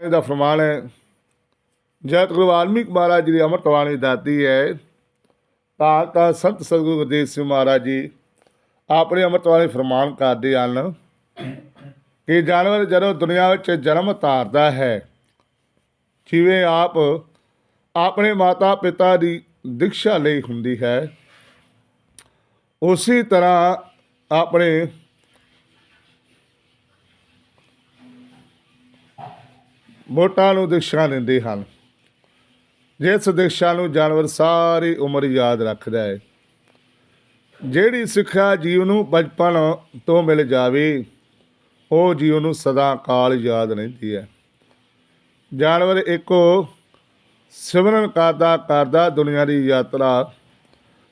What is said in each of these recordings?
ਇਹਦਾ ਫਰਮਾਨ ਹੈ ਜਦ ਗੁਰੂ ਵਾਲਮੀਕ ਮਹਾਰਾਜ ਜੀ ਦੀ ਅੰਮ੍ਰਿਤ ਬਾਣੀ ਦਾਤੀ ਹੈ, ਤਾਂ ਤਾਂ ਸੰਤ ਸਤਿਗੁਰੂ ਗੁਰਦੇਵ ਸਿੰਘ ਮਹਾਰਾਜ ਜੀ ਆਪਣੇ ਅੰਮ੍ਰਿਤ ਬਾਣੀ ਫਰਮਾਨ ਕਰਦੇ ਹਨ ਕਿ ਜਾਨਵਰ ਜਦੋਂ ਦੁਨੀਆ ਵਿੱਚ ਜਨਮ ਧਾਰਦਾ ਹੈ, ਜਿਵੇਂ ਆਪ ਆਪਣੇ ਮਾਤਾ ਪਿਤਾ ਦੀ ਦੀਕਸ਼ਾ ਲਈ ਹੁੰਦੀ ਹੈ, ਉਸੇ ਤਰ੍ਹਾਂ ਆਪਣੇ ਵੋਟਾਂ ਨੂੰ ਦਿਸ਼ਾ ਦਿੰਦੇ ਹਨ। ਜਿਸ ਦਿਸ਼ਾ ਨੂੰ ਜਾਨਵਰ ਸਾਰੀ ਉਮਰ ਯਾਦ ਰੱਖਦਾ ਹੈ। ਜਿਹੜੀ ਸਿੱਖਿਆ ਜੀਵ ਨੂੰ ਬਚਪਨ ਤੋਂ ਮਿਲ ਜਾਵੇ, ਉਹ ਜੀਵ ਨੂੰ ਸਦਾ ਕਾਲ ਯਾਦ ਰਹਿੰਦੀ ਹੈ। ਜਾਨਵਰ ਇੱਕੋ ਸਿਮਰਨ ਕਰਦਾ ਕਰਦਾ ਦੁਨੀਆ ਦੀ ਯਾਤਰਾ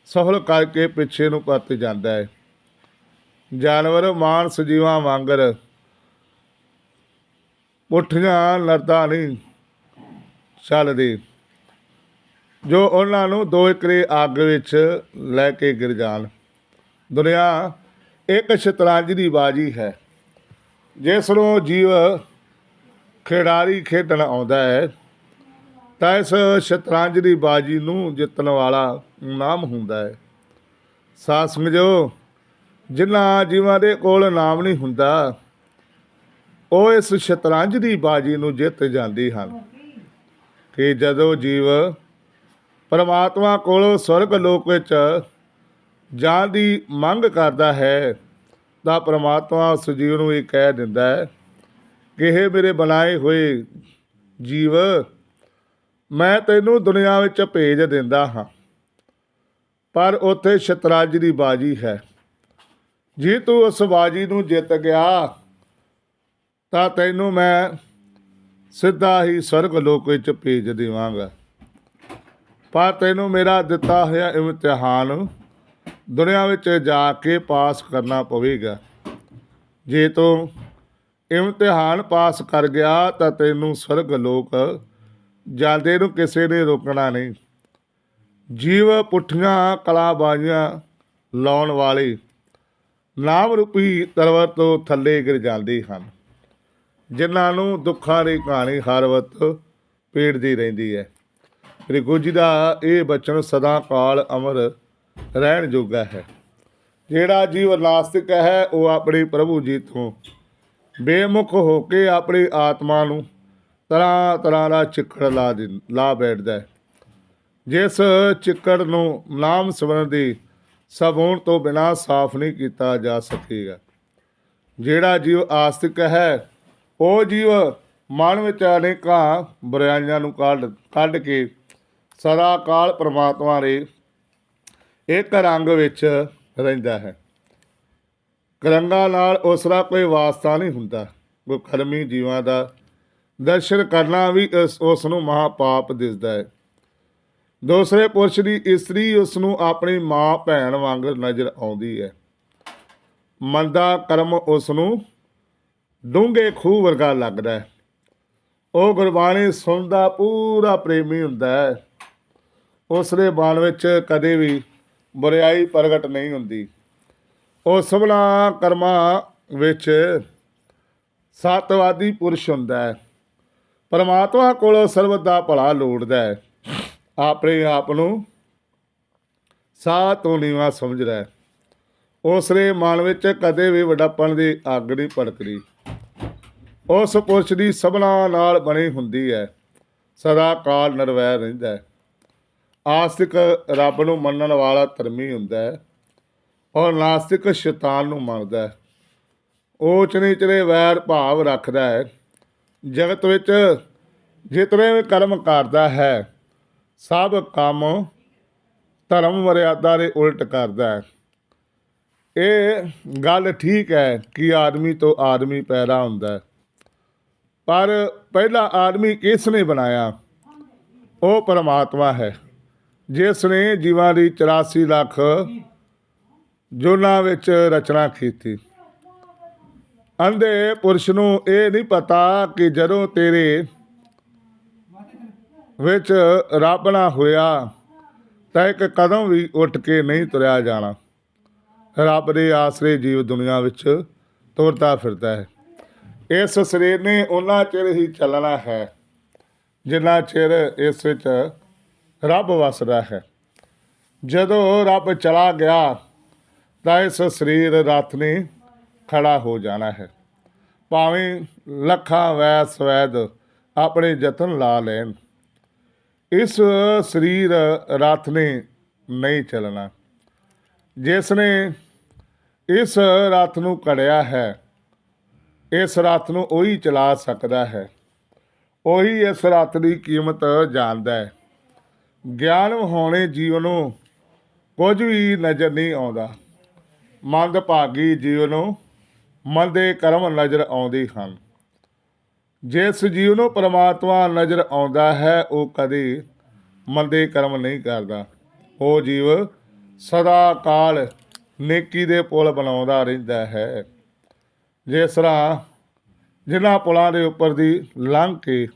ਸਫਲ ਕਰਕੇ ਪਿੱਛੇ ਨੂੰ ਪਰਤ ਜਾਂਦਾ ਹੈ। ਜਾਨਵਰ ਮਾਨਸ ਜੀਵਾਂ ਵਾਂਗਰ ਪੁੱਠੀਆਂ ਲੜਦਾ ਨਹੀਂ ਚੱਲਦੇ। ਜੋ ਉਹਨਾਂ ਨੂੰ ਦੋ ਇਕਰੇ ਅੱਗ ਵਿੱਚ ਲੈ ਕੇ ਗਿਰ ਜਾਣ। ਦੁਨੀਆ ਇੱਕ ਸ਼ਤਰੰਜ ਦੀ ਬਾਜੀ ਹੈ। ਜਿਸ ਨੂੰ ਜੀਵ ਖਿਡਾਰੀ ਖੇਡਣ ਆਉਂਦਾ ਹੈ, ਤਾਂ ਇਸ ਸ਼ਤਰੰਜ ਦੀ ਬਾਜੀ ਨੂੰ ਜਿੱਤਣ ਵਾਲਾ ਨਾਮ ਹੁੰਦਾ ਹੈ। ਸਾਧ ਸਮਝੋ ਜਿਨ੍ਹਾਂ ਜੀਵਾਂ ਦੇ ਕੋਲ ਨਾਮ ਨਹੀਂ ਹੁੰਦਾ ਉਹ ਇਸ ਸ਼ਤਰੰਜ ਦੀ ਬਾਜੀ ਨੂੰ ਜਿੱਤ ਜਾਂਦੀ ਹਨ। ਕਿ ਜਦੋਂ ਜੀਵ ਪਰਮਾਤਮਾ ਕੋਲੋਂ ਸਵਰਗ ਲੋਕ ਵਿੱਚ ਜਾਣ ਦੀ ਮੰਗ ਕਰਦਾ ਹੈ, ਤਾਂ ਪਰਮਾਤਮਾ ਉਸ ਜੀਵ ਨੂੰ ਇਹ ਕਹਿ ਦਿੰਦਾ ਹੈ ਕਿ ਇਹ ਮੇਰੇ ਬਣਾਏ ਹੋਏ ਜੀਵ, ਮੈਂ ਤੈਨੂੰ ਦੁਨੀਆ ਵਿੱਚ ਭੇਜ ਦਿੰਦਾ ਹਾਂ। ਪਰ ਉੱਥੇ ਸ਼ਤਰੰਜ ਦੀ ਬਾਜੀ ਹੈ। ਜੇ ਤੂੰ ਉਸ ਬਾਜੀ ਨੂੰ ਜਿੱਤ ਗਿਆ ਤਾਂ ਤੈਨੂੰ ਮੈਂ ਸਿੱਧਾ ਹੀ ਸਵਰਗ ਲੋਕ ਵਿੱਚ ਭੇਜ ਦੇਵਾਂਗਾ। ਪਰ ਤੈਨੂੰ ਮੇਰਾ ਦਿੱਤਾ ਹੋਇਆ ਇਮਤਿਹਾਨ ਦੁਨੀਆ ਵਿੱਚ ਜਾ ਕੇ ਪਾਸ ਕਰਨਾ ਪਵੇਗਾ। ਜੇ ਤੂੰ ਇਮਤਿਹਾਨ ਪਾਸ ਕਰ ਗਿਆ ਤਾਂ ਤੈਨੂੰ ਸਵਰਗ ਲੋਕ ਜਾਂਦੇ ਨੂੰ ਕਿਸੇ ਨੇ ਰੋਕਣਾ ਨਹੀਂ। ਜੀਵ ਪੁੱਠੀਆਂ ਕਲਾਬਾਜ਼ੀਆਂ ਲਾਉਣ ਵਾਲੇ ਨਾਮ ਰੂਪੀ ਤਰਵਰ ਤੋਂ ਥੱਲੇ ਗਿਰ ਜਾਂਦੇ ਹਨ। ਜਿਨ੍ਹਾਂ ਨੂੰ ਦੁੱਖਾਂ ਦੀ ਕਹਾਣੀ ਹਰ ਵਕਤ ਪੇੜਦੀ ਰਹਿੰਦੀ ਹੈ। ਸ੍ਰੀ ਗੁਰੂ ਜੀ ਦਾ ਇਹ ਬਚਨ ਸਦਾ ਕਾਲ ਅਮਰ ਰਹਿਣ ਜੋਗਾ ਹੈ। ਜਿਹੜਾ ਜੀਵ ਨਾਸਤਿਕ ਹੈ, ਉਹ ਆਪਣੇ ਪ੍ਰਭੂ ਜੀ ਤੋਂ ਬੇਮੁਖ ਹੋ ਕੇ ਆਪਣੀ ਆਤਮਾ ਨੂੰ ਤਰ੍ਹਾਂ ਤਰ੍ਹਾਂ ਦਾ ਚਿੱਕੜ ਲਾ ਦਿੰ, ਲਾ ਬੈਠਦਾ ਹੈ। ਜਿਸ ਚਿੱਕੜ ਨੂੰ ਨਾਮ ਸਿਮਰਨ ਦੀ ਸਬੂਣ ਤੋਂ ਬਿਨਾ ਸਾਫ਼ ਨਹੀਂ ਕੀਤਾ ਜਾ ਸਕੇਗਾ। ਜਿਹੜਾ ਜੀਵ ਆਸਤਿਕ ਹੈ ਉਹ ਜੀਵ ਮਨ ਵਿੱਚ ਅਨੇਕਾਂ ਬੁਰਾਈਆਂ ਨੂੰ ਕੱਢ ਕੱਢ ਕੇ ਸਦਾ ਕਾਲ ਪ੍ਰਮਾਤਮਾ ਦੇ ਇੱਕ ਰੰਗ ਵਿੱਚ ਰਹਿੰਦਾ ਹੈ। ਕਰੰਗਾ ਨਾਲ ਉਸ ਦਾ ਕੋਈ ਵਾਸਤਾ ਨਹੀਂ ਹੁੰਦਾ। ਕੋਈ ਕਰਮੀ ਜੀਵਾਂ ਦਾ ਦਰਸ਼ਨ ਕਰਨਾ ਵੀ ਉਸ ਉਸ ਨੂੰ ਮਹਾ ਪਾਪ ਦਿਸਦਾ ਹੈ। ਦੂਸਰੇ ਪੁਰਸ਼ ਦੀ ਇਸਤਰੀ ਉਸ ਨੂੰ ਆਪਣੀ ਮਾਂ, ਭੈਣ ਵਾਂਗ ਨਜ਼ਰ ਆਉਂਦੀ ਹੈ। ਮੰਦਾ ਕਰਮ ਉਸ ਨੂੰ ਡੂੰਘੇ ਖੂਹ ਵਰਗਾ ਲੱਗਦਾ ਉਹ ਗੁਰਬਾਣੀ ਸੁਣਦਾ ਪੂਰਾ ਪ੍ਰੇਮੀ ਹੁੰਦਾ ਹੈ। ਉਸ ਦੇ ਮਨ ਵਿੱਚ ਕਦੇ ਵੀ ਬੁਰਾਈ ਪ੍ਰਗਟ ਨਹੀਂ ਹੁੰਦੀ। ਉਹ ਸਭਨਾ ਕਰਮਾਂ ਵਿੱਚ ਸਤਵਾਦੀ ਪੁਰਸ਼ ਹੁੰਦਾ ਹੈ। ਪਰਮਾਤਮਾ ਕੋਲੋਂ ਸਰਬਤ ਦਾ ਭਲਾ ਲੋੜਦਾ ਹੈ। ਆਪਣੇ ਆਪ ਨੂੰ ਸਾਹ ਤੋਂ ਸਮਝਦਾ ਹੈ। ਉਸ ਮਨ ਵਿੱਚ ਕਦੇ ਵੀ ਵੱਡਾਪਣ ਦੀ ਅੱਗ ਨਹੀਂ ਭੜਕਦੀ। ਉਸ ਪੁਰਸ਼ ਦੀ ਸਭਨਾ ਨਾਲ ਬਣੀ ਹੁੰਦੀ ਹੈ। ਸਦਾ ਕਾਲ ਨਿਰਵੈਰ ਰਹਿੰਦਾ ਹੈ। ਆਸਤਿਕ ਰੱਬ ਨੂੰ ਮੰਨਣ ਵਾਲਾ ਧਰਮੀ ਹੁੰਦਾ ਹੈ। ਔਰ ਨਾਸਤਿਕ ਸ਼ੈਤਾਨ ਨੂੰ ਮੰਨਦਾ ਹੈ। ਉਹ ਚਨੀਚਰੇ ਵੈਰ ਭਾਵ ਰੱਖਦਾ ਹੈ। ਜਗਤ ਵਿੱਚ ਜਿਤਨੇ ਵੀ ਕਰਮ ਕਰਦਾ ਹੈ, ਸਭ ਕੰਮ ਧਰਮ ਮਰਿਆਦਾ ਦੇ ਉਲਟ ਕਰਦਾ ਹੈ। ਇਹ ਗੱਲ ਠੀਕ ਹੈ ਕਿ ਆਦਮੀ ਤੋਂ ਆਦਮੀ ਪੈਦਾ ਹੁੰਦਾ ਹੈ। ਪਰ ਪਹਿਲਾ ਆਦਮੀ ਕਿਸ ਨੇ ਬਣਾਇਆ? ਉਹ ਪਰਮਾਤਮਾ ਹੈ। ਜਿਸ ਨੇ ਜੀਵਾਂ ਦੀ 84 ਲੱਖ ਜੋਨਾਂ ਵਿੱਚ ਰਚਨਾ ਕੀਤੀ। ਅੰਧੇ ਪੁਰਸ਼ ਨੂੰ ਇਹ ਨਹੀਂ ਪਤਾ ਕਿ ਜਦੋਂ ਤੇਰੇ ਵਿੱਚ ਰੱਬ ਨਾ ਹੋਇਆ, ਤਾਂ ਇੱਕ ਕਦਮ ਵੀ ਉੱਠ ਕੇ ਨਹੀਂ ਤੁਰਿਆ ਜਾਣਾ। ਰੱਬ ਦੇ ਆਸਰੇ ਜੀਵ ਦੁਨੀਆ ਵਿੱਚ ਤੁਰਦਾ ਫਿਰਦਾ ਹੈ। ਇਸ ਸਰੀਰ ਨੇ ਉਹਨਾਂ ਚਿਰ ਹੀ ਚੱਲਣਾ ਹੈ, ਜਿੰਨਾ ਚਿਰ ਇਸ ਵਿੱਚ ਰੱਬ ਵਸਦਾ ਹੈ। ਜਦੋਂ ਰੱਬ ਚਲਾ ਗਿਆ, ਤਾਂ ਇਸ ਸਰੀਰ ਰੱਥ ਨੇ ਖੜਾ ਹੋ ਜਾਣਾ ਹੈ। ਭਾਵੇਂ ਲੱਖਾਂ ਵੈਸ ਸਵੈਦ ਆਪਣੇ ਯਤਨ ਲਾ ਲੈਣ, ਇਸ ਸਰੀਰ ਰੱਥ ਨੇ ਨਹੀਂ ਚੱਲਣਾ। ਜਿਸ ਨੇ ਇਸ ਰੱਥ ਨੂੰ ਕੜਿਆ ਹੈ ਇਸ ਰੱਥ ਨੂੰ ਉਹੀ ਚਲਾ ਸਕਦਾ ਹੈ। ਉਹੀ ਇਸ ਰੱਥ ਦੀ ਕੀਮਤ ਜਾਣਦਾ ਹੈ। ਗਿਆਨ ਹੋਣੇ ਜੀਵ ਨੂੰ ਕੁਝ ਵੀ ਨਜ਼ਰ ਨਹੀਂ ਆਉਂਦਾ। ਮੰਦ ਭਾਗੀ ਜੀਵ ਨੂੰ ਮੰਦੇ ਕਰਮ ਨਜ਼ਰ ਆਉਂਦੇ ਹਨ। ਜਿਸ ਜੀਵ ਨੂੰ ਪਰਮਾਤਮਾ ਨਜ਼ਰ ਆਉਂਦਾ ਹੈ, ਉਹ ਕਦੇ ਮੰਦੇ ਕਰਮ ਨਹੀਂ ਕਰਦਾ। ਉਹ ਜੀਵ ਸਦਾ ਕਾਲ ਨੇਕੀ ਦੇ ਪੁਲ ਬਣਾਉਂਦਾ ਰਹਿੰਦਾ ਹੈ। ਜਿਸ ਤਰ੍ਹਾਂ ਜਿਨ੍ਹਾਂ ਪੁਲਾਂ ਦੇ ਉੱਪਰ ਦੀ ਲੰਘ ਕੇ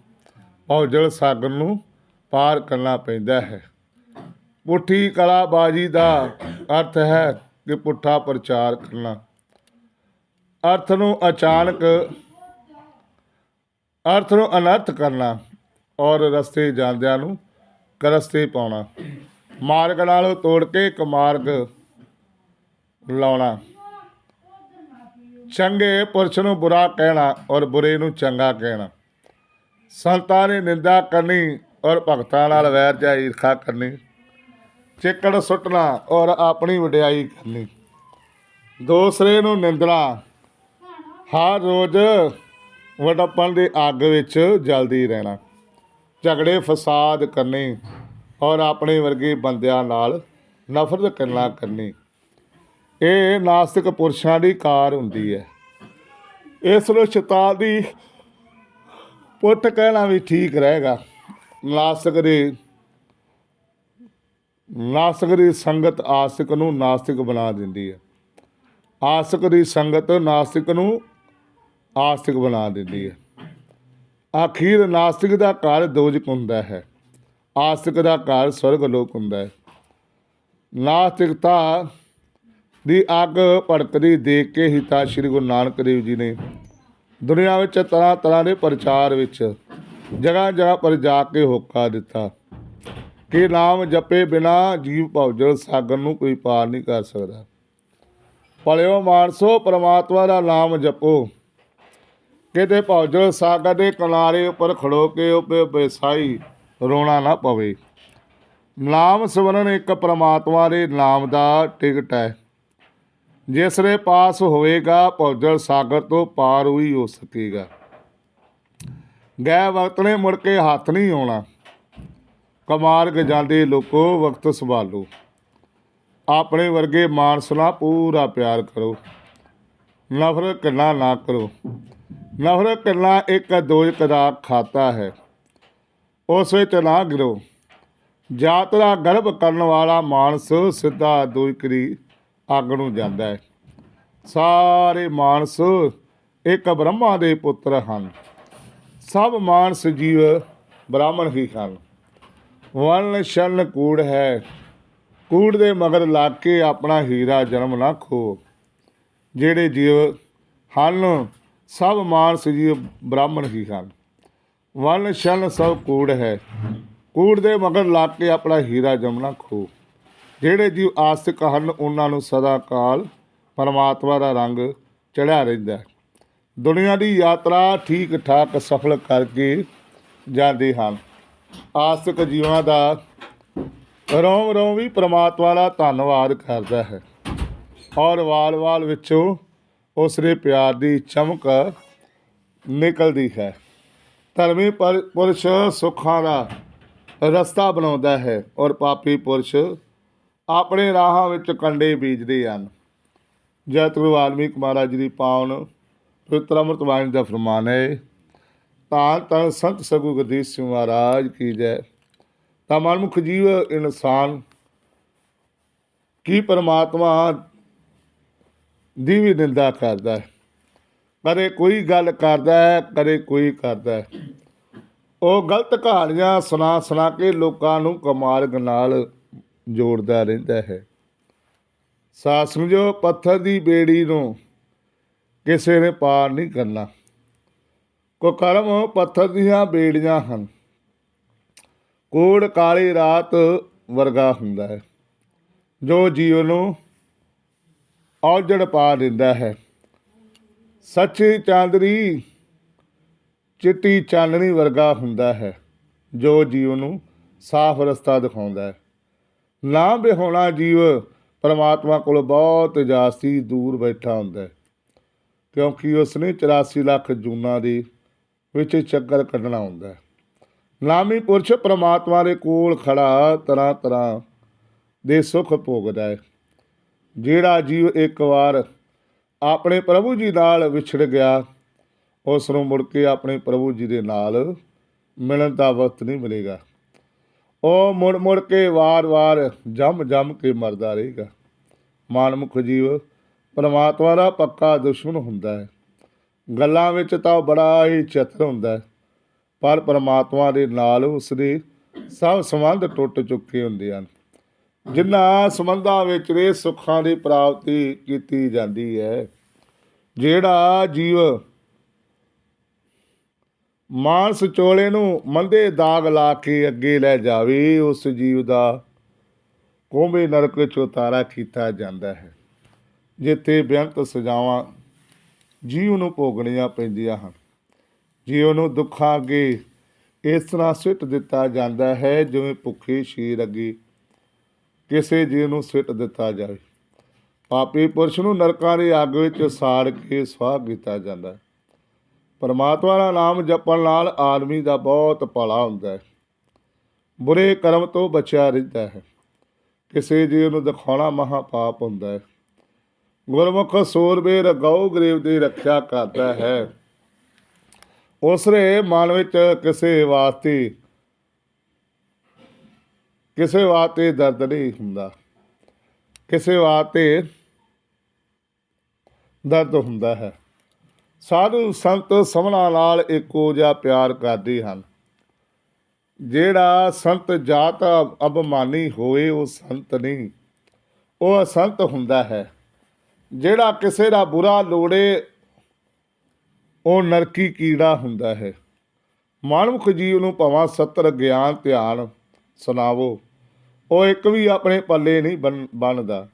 ਔਜਲ ਸਾਗਰ ਨੂੰ ਪਾਰ ਕਰਨਾ ਪੈਂਦਾ ਹੈ। ਪੁੱਠੀ ਕਲਾਬਾਜੀ ਦਾ ਅਰਥ ਹੈ ਕਿ ਪੁੱਠਾ ਪ੍ਰਚਾਰ ਕਰਨਾ। ਅਰਥ ਨੂੰ ਅਚਾਨਕ, ਅਰਥ ਨੂੰ ਅਨਰਥ ਕਰਨਾ ਔਰ ਰਸਤੇ ਜਾਂਦਿਆਂ ਨੂੰ ਕਰਸਤੇ ਪਾਉਣਾ। ਮਾਰਗ ਨਾਲ ਤੋੜ ਕੇ ਇੱਕ ਮਾਰਗ ਲਾਉਣਾ। ਚੰਗੇ ਪੁਰਸ਼ ਨੂੰ ਬੁਰਾ ਕਹਿਣਾ ਔਰ ਬੁਰੇ ਨੂੰ ਚੰਗਾ ਕਹਿਣਾ। ਸੰਤਾਂ ਨੇ ਨਿੰਦਾ ਕਰਨੀ ਔਰ ਭਗਤਾਂ ਨਾਲ ਵੈਰ ਜਾਂ ਈਰਖਾ ਕਰਨੀ। ਚਿੱਕੜ ਸੁੱਟਣਾ ਔਰ ਆਪਣੀ ਵਡਿਆਈ ਕਰਨੀ। ਦੂਸਰੇ ਨੂੰ ਨਿੰਦਣਾ। ਹਰ ਰੋਜ਼ ਵਡੱਪਣ ਦੀ ਅੱਗ ਵਿੱਚ ਜਲਦੀ ਰਹਿਣਾ। ਝਗੜੇ ਫਸਾਦ ਕਰਨੇ ਔਰ ਆਪਣੇ ਵਰਗੇ ਬੰਦਿਆਂ ਨਾਲ ਨਫ਼ਰਤ ਕਰਨਾ ਕਰਨੀ। ਇਹ ਨਾਸਤਿਕ ਪੁਰਸ਼ਾਂ ਦੀ ਕਾਰ ਹੁੰਦੀ ਹੈ। ਇਸ ਨੂੰ ਸ਼ੈਤਾਨ ਦੀ ਪੁੱਟ ਕਹਿਣਾ ਵੀ ਠੀਕ ਰਹੇਗਾ। ਨਾਸਤਿਕ ਦੀ ਨਾਸਤਿਕ ਦੀ ਸੰਗਤ ਆਸਤਿਕ ਨੂੰ ਨਾਸਤਿਕ ਬਣਾ ਦਿੰਦੀ ਹੈ। ਆਸਤਿਕ ਦੀ ਸੰਗਤ ਨਾਸਤਿਕ ਨੂੰ ਆਸਤਿਕ ਬਣਾ ਦਿੰਦੀ ਹੈ। ਆਖੀਰ ਨਾਸਤਿਕ ਦਾ ਘਰ ਦੋਜਕ ਹੁੰਦਾ ਹੈ। ਆਸਤਿਕ ਦਾ ਘਰ ਸਵਰਗ ਲੋਕ ਹੁੰਦਾ ਹੈ। ਨਾਸਤਿਕਤਾ ਦੀ ਅੱਗ ਭੜਕਦੀ ਦੇਖ ਕੇ ਹੀ ਤਾਂ ਸ੍ਰੀ ਗੁਰੂ ਨਾਨਕ ਦੇਵ ਜੀ ਨੇ ਦੁਨੀਆ ਵਿੱਚ ਤਰ੍ਹਾਂ ਤਰ੍ਹਾਂ ਦੇ ਪ੍ਰਚਾਰ ਵਿੱਚ ਜਗ੍ਹਾ ਜਗ੍ਹਾ ਪਰ ਜਾ ਕੇ ਹੋਕਾ ਦਿੱਤਾ ਕਿ ਨਾਮ ਜਪੇ ਬਿਨਾ ਜੀਵ ਭਉਜਲ ਸਾਗਰ ਨੂੰ ਕੋਈ ਪਾਰ ਨਹੀਂ ਕਰ ਸਕਦਾ। ਭਲਿਓ ਮਾਨਸੋ, ਪ੍ਰਮਾਤਮਾ ਦਾ ਨਾਮ ਜਪੋ। ਕਿਤੇ ਭੌਜਲ ਸਾਗਰ ਦੇ ਕਿਨਾਰੇ ਉੱਪਰ ਖੜੋ ਕੇ ਉਪੇ ਬੈਸਾਈ ਰੋਣਾ ਨਾ ਪਵੇ। ਨਾਮ ਸਿਮਰਨ ਇੱਕ ਪ੍ਰਮਾਤਮਾ ਦੇ ਨਾਮ ਦਾ ਟਿਕਟ ਹੈ। ਜਿਸਨੇ ਪਾਸ ਹੋਵੇਗਾ, ਭੌਜਲ ਸਾਗਰ ਤੋਂ ਪਾਰ ਹੀ ਹੋ ਸਕੇਗਾ। ਗਏ ਵਕਤ ਨੇ ਮੁੜ ਕੇ ਹੱਥ ਨਹੀਂ ਆਉਣਾ। ਕਮਾਰਗ ਜਾਂਦੇ ਲੋਕੋ, ਵਕਤ ਸੰਭਾਲੋ। ਆਪਣੇ ਵਰਗੇ ਮਾਨਸ ਨਾਲ ਪੂਰਾ ਪਿਆਰ ਕਰੋ। ਨਫ਼ਰਤ ਕਰਨਾ ਨਾ ਕਰੋ। ਨਫ਼ਰਤ ਕਰਨਾ ਇੱਕ ਦੋਜਕ ਦਾ ਖਾਤਾ ਹੈ। ਉਸ ਵਿੱਚ ਨਾ ਗਿਰੋ। ਜਾਤਰਾ ਗਰਭ ਕਰਨ ਵਾਲਾ ਮਾਨਸ ਸਿੱਧਾ ਦੋਜਕਰੀ ਅੱਗ ਨੂੰ ਜਾਂਦਾ ਹੈ। ਸਾਰੇ ਮਾਨਸ ਇੱਕ ਬ੍ਰਹਮਾ ਦੇ ਪੁੱਤਰ ਹਨ। ਸਭ ਮਾਨਸ ਜੀਵ ਬ੍ਰਾਹਮਣ ਹੀ ਹਨ। ਵਰਨ ਸ਼ਨ ਕੂੜ ਹੈ। ਕੂੜ ਦੇ ਮਗਰ ਲੱਗ ਕੇ ਆਪਣਾ ਹੀਰਾ ਜਨਮ ਨਾ ਖੋ। ਜਿਹੜੇ ਜੀਵ ਹਨ, ਸਭ ਮਾਨਸ ਜੀਵ ਬ੍ਰਾਹਮਣ ਹੀ ਹਨ। ਵਰਨ ਸ਼ਨ ਸਭ ਕੂੜ ਹੈ। ਕੂੜ ਦੇ ਮਗਰ ਲੱਗ ਕੇ ਆਪਣਾ ਹੀਰਾ ਜਮਨਾ ਖੋ। ਜਿਹੜੇ ਜੀਵ ਆਸਤਿਕ ਹਨ, ਉਹਨਾਂ ਨੂੰ ਸਦਾ ਕਾਲ ਪਰਮਾਤਮਾ ਦਾ ਰੰਗ ਚੜਿਆ ਰਹਿੰਦਾ ਹੈ। ਦੁਨੀਆ ਦੀ ਯਾਤਰਾ ਠੀਕ ਠਾਕ ਸਫਲ ਕਰਕੇ ਜਾਂਦੇ ਹਨ। ਆਸਤਿਕ ਜੀਵਾਂ ਦਾ ਰੋਮ ਰੋਮ ਵੀ ਪਰਮਾਤਮਾ ਦਾ ਧੰਨਵਾਦ ਕਰਦਾ ਹੈ। ਔਰ ਵਾਲ-ਵਾਲ ਵਿੱਚੋਂ ਉਸ ਦੇ ਪਿਆਰ ਦੀ ਚਮਕ ਨਿਕਲਦੀ ਹੈ। ਧਰਮੀ ਪਰ- ਪੁਰਸ਼ ਸੁੱਖਾਂ ਦਾ ਰਸਤਾ ਬਣਾਉਂਦਾ ਹੈ ਔਰ ਪਾਪੀ ਪੁਰਸ਼ ਆਪਣੇ ਰਾਹਾਂ ਵਿੱਚ ਕੰਡੇ ਬੀਜਦੇ ਹਨ। ਜਦ ਗੁਰੂ ਵਾਲਮੀਕ ਮਹਾਰਾਜ ਦੀ ਪਾਵਨ ਪਵਿੱਤਰ ਅੰਮ੍ਰਿਤ ਬਾਣੀ ਦਾ ਫਰਮਾਨ ਹੈ ਤਾਂ ਤਾਂ ਸੰਤ ਸਗੂ ਗੁਰਦੀਪ ਸਿੰਘ ਮਹਾਰਾਜ ਕੀ ਜੈ। ਤਾਂ ਮਨਮੁਖ ਜੀਵ ਇਨਸਾਨ ਕੀ ਪਰਮਾਤਮਾ ਦੀ ਵੀ ਨਿੰਦਾ ਕਰਦਾ ਹੈ। ਕਦੇ ਕੋਈ ਗੱਲ ਕਰਦਾ ਹੈ, ਕਦੇ ਕੋਈ ਕਰਦਾ ਹੈ। ਉਹ ਗਲਤ ਕਹਾਣੀਆਂ ਸੁਣਾ ਸੁਣਾ ਕੇ ਲੋਕਾਂ ਨੂੰ ਕਮਾਰਗ ਨਾਲ ਜੋੜਦਾ ਰਹਿੰਦਾ ਹੈ। ਸਾਥ ਸਮਝੋ ਪੱਥਰ ਦੀ ਬੇੜੀ ਨੂੰ ਕਿਸੇ ਨੇ ਪਾਰ ਨਹੀਂ ਕਰਨਾ। ਕੋ ਕਰਮ ਪੱਥਰ ਦੀਆਂ ਬੇੜੀਆਂ ਹਨ। ਕੋੜ ਕਾਲੀ ਰਾਤ ਵਰਗਾ ਹੁੰਦਾ ਹੈ। ਜੋ ਜੀਵ ਨੂੰ ਔਜੜ ਪਾ ਦਿੰਦਾ ਹੈ। ਸੱਚੀ ਚਾਂਦਰੀ ਚਿੱਟੀ ਚਾਨਣੀ ਵਰਗਾ ਹੁੰਦਾ ਹੈ। ਜੋ ਜੀਵ ਨੂੰ ਸਾਫ਼ ਰਸਤਾ ਦਿਖਾਉਂਦਾ ਹੈ। ਨਾ ਬਿਹੋਣਾ ਜੀਵ, ਪਰਮਾਤਮਾ ਕੋਲ ਬਹੁਤ ਜਾਸਤੀ ਦੂਰ ਬੈਠਾ ਹੁੰਦਾ ਹੈ। ਕਿਉਂਕਿ ਉਸਨੇ 84 ਲੱਖ ਜੂਨਾਂ ਦੇ ਵਿੱਚ ਚੱਕਰ ਕੱਢਣਾ ਹੁੰਦਾ ਹੈ। ਨਾਮੀ ਪੁਰਸ਼ ਪਰਮਾਤਮਾ ਦੇ ਕੋਲ ਖੜਾ ਤਰ੍ਹਾਂ ਤਰ੍ਹਾਂ ਦੇ ਸੁੱਖ ਭੋਗਦਾ ਹੈ। ਜਿਹੜਾ ਜੀਵ ਇੱਕ ਵਾਰ ਆਪਣੇ ਪ੍ਰਭੂ ਜੀ ਨਾਲ ਵਿਛੜ ਗਿਆ ਉਸ ਨੂੰ ਮੁੜ ਕੇ ਆਪਣੇ ਪ੍ਰਭੂ ਜੀ ਦੇ ਨਾਲ ਮਿਲਣ ਦਾ ਵਕਤ ਨਹੀਂ ਮਿਲੇਗਾ। ਉਹ ਮੁੜ ਮੁੜ ਕੇ ਵਾਰ-ਵਾਰ ਜੰਮ ਜੰਮ ਕੇ ਮਰਦਾ ਰਹੇਗਾ। ਮਾਨਮੁਖ ਜੀਵ ਪਰਮਾਤਮਾ ਦਾ ਪੱਕਾ ਦੁਸ਼ਮਣ ਹੁੰਦਾ ਹੈ। ਗੱਲਾਂ ਵਿੱਚ ਤਾਂ ਉਹ ਬੜਾ ਹੀ ਚਤਰ ਹੁੰਦਾ ਹੈ, ਪਰ ਪਰਮਾਤਮਾ ਦੇ ਨਾਲ ਉਸਦੇ ਸਭ ਸੰਬੰਧ ਟੁੱਟ ਚੁੱਕੇ ਹੁੰਦੇ ਹਨ। ਜਿਨ੍ਹਾਂ ਸੰਬੰਧਾਂ ਵਿੱਚ ਇਹ ਸੁੱਖਾਂ ਦੀ ਪ੍ਰਾਪਤੀ ਕੀਤੀ ਜਾਂਦੀ ਹੈ, ਜਿਹੜਾ ਜੀਵ ਮਾਨਸ ਚੋਲੇ ਨੂੰ ਮੰਦੇ ਦਾਗ ਲਾ ਕੇ ਅੱਗੇ ਲੈ ਜਾਵੇ, ਉਸ ਜੀਵ ਦਾ ਕੋਮੇ ਨਰਕ ਵਿੱਚ ਉਤਾਰਾ ਕੀਤਾ ਜਾਂਦਾ ਹੈ, ਜਿੱਥੇ ਬੇਅੰਤ ਸਜ਼ਾਵਾਂ ਜੀਵ ਨੂੰ ਭੋਗਣੀਆਂ ਪੈਂਦੀਆਂ ਹਨ। ਜੀਵ ਨੂੰ ਦੁੱਖਾਂ ਅੱਗੇ ਇਸ ਤਰ੍ਹਾਂ ਸਿੱਟ ਦਿੱਤਾ ਜਾਂਦਾ ਹੈ, ਜਿਵੇਂ ਭੁੱਖੇ ਸ਼ੀਰ ਅੱਗੇ ਕਿਸੇ ਜੀਵ ਨੂੰ ਸਿੱਟ ਦਿੱਤਾ ਜਾਵੇ, ਪਾਪੀ ਪੁਰਸ਼ ਨੂੰ ਨਰਕਾਂ ਦੀ ਅੱਗ ਵਿੱਚ ਸਾੜ ਕੇ ਸਵਾਹ ਕੀਤਾ ਜਾਂਦਾ ਹੈ। ਪਰਮਾਤਮਾ ਦਾ ਨਾਮ ਜਪਣ ਨਾਲ ਆਦਮੀ ਦਾ ਬਹੁਤ ਭਲਾ ਹੁੰਦਾ ਹੈ। ਬੁਰੇ ਕਰਮ ਤੋਂ ਬਚਿਆ ਰਹਿੰਦਾ ਹੈ। ਕਿਸੇ ਜੀਵ ਨੂੰ ਦਿਖਾਉਣਾ ਮਹਾ ਪਾਪ ਹੁੰਦਾ ਹੈ। ਗੁਰਮੁਖ ਸੂਰਬੇ ਗਊ ਗਰੀਬ ਦੀ ਰੱਖਿਆ ਕਰਦਾ ਹੈ। ਉਸਰੇ ਮਨ ਵਿੱਚ ਕਿਸੇ ਵਾਸਤੇ ਕਿਸੇ ਵਾਸਤੇ ਦਰਦ ਨਹੀਂ ਹੁੰਦਾ। ਕਿਸੇ ਵਾਸਤੇ ਦਰਦ ਹੁੰਦਾ ਹੈ। ਸਾਧੂ ਸੰਤ ਸਮਣਾ ਨਾਲ ਇੱਕੋ ਜਿਹਾ ਪਿਆਰ ਕਰਦੇ ਹਨ। ਜਿਹੜਾ ਸੰਤ ਜਾਤ ਅਭਮਾਨੀ ਹੋਏ, ਉਹ ਸੰਤ ਨਹੀਂ। ਉਹ ਅਸੰਤ ਹੁੰਦਾ ਹੈ। ਜਿਹੜਾ ਕਿਸੇ ਦਾ ਬੁਰਾ ਲੋੜੇ, ਉਹ ਨਰਕੀ ਕੀੜਾ ਹੁੰਦਾ ਹੈ। ਮਾਨਵ ਜੀਵ ਨੂੰ ਭਾਵਾਂ ਸਤਰ ਗਿਆਨ ਧਿਆਨ ਸੁਣਾਵੋ। ਉਹ ਇੱਕ ਵੀ ਆਪਣੇ ਪੱਲੇ ਨਹੀਂ ਬਣ- ਬਣਦਾ।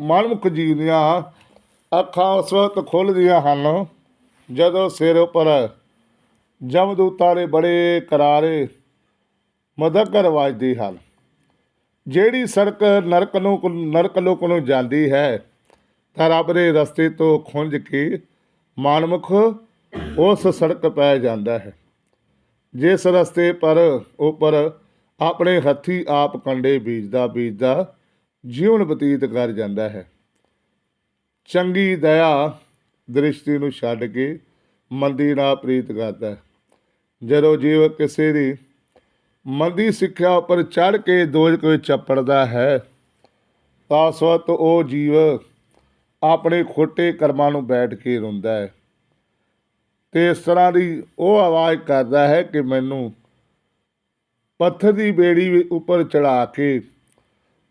ਮਾਨਵ ਜੀਵ ਦੀਆਂ ਅੱਖਾਂ ਉਸ ਵਕਤ ਖੁੱਲ੍ਹਦੀਆਂ ਹਨ, ਜਦੋਂ ਸਿਰ ਉੱਪਰ ਜਮਦੂਤਾਂ ਦੇ ਬੜੇ ਕਰਾਰੇ ਮਦਕਰ ਵੱਜਦੀ ਹਨ। ਜਿਹੜੀ ਸੜਕ ਨਰਕ ਨੂੰ ਨਰਕ ਲੋਕ ਨੂੰ ਜਾਂਦੀ ਹੈ, ਤਾਂ ਰੱਬ ਦੇ ਰਸਤੇ ਤੋਂ ਖੁੰਝ ਕੇ ਮਾਨਮੁਖ ਉਸ ਸੜਕ ਪੈ ਜਾਂਦਾ ਹੈ। ਜਿਸ ਰਸਤੇ ਪਰ ਉੱਪਰ ਆਪਣੇ ਹੱਥੀ ਆਪ ਕੰਡੇ ਬੀਜਦਾ ਬੀਜਦਾ ਜੀਵਨ ਬਤੀਤ ਕਰ ਜਾਂਦਾ ਹੈ। ਚੰਗੀ ਦਇਆ ਦ੍ਰਿਸ਼ਟੀ ਨੂੰ ਛੱਡ ਕੇ ਮੰਦੀ ਨਾਲ ਪ੍ਰੀਤ ਕਰਦਾ ਹੈ। ਜਦੋਂ ਜੀਵ ਕਿਸੇ ਦੀ ਮੰਦੀ ਸਿੱਖਿਆ ਉੱਪਰ ਚੜ ਕੇ ਦੋਜਕ ਵਿੱਚ ਚੱਪੜਦਾ ਹੈ, ਤਾਂ ਉਸ ਵਕਤ ਉਹ ਜੀਵ ਆਪਣੇ ਖੋਟੇ ਕਰਮਾਂ ਨੂੰ ਬੈਠ ਕੇ ਰੋਂਦਾ ਹੈ। ਤੇ ਇਸ ਤਰ੍ਹਾਂ ਦੀ ਉਹ ਆਵਾਜ਼ ਕਰਦਾ ਹੈ ਕਿ ਮੈਨੂੰ ਪੱਥਰ ਦੀ ਬੇੜੀ ਉੱਪਰ ਚੜਾ ਕੇ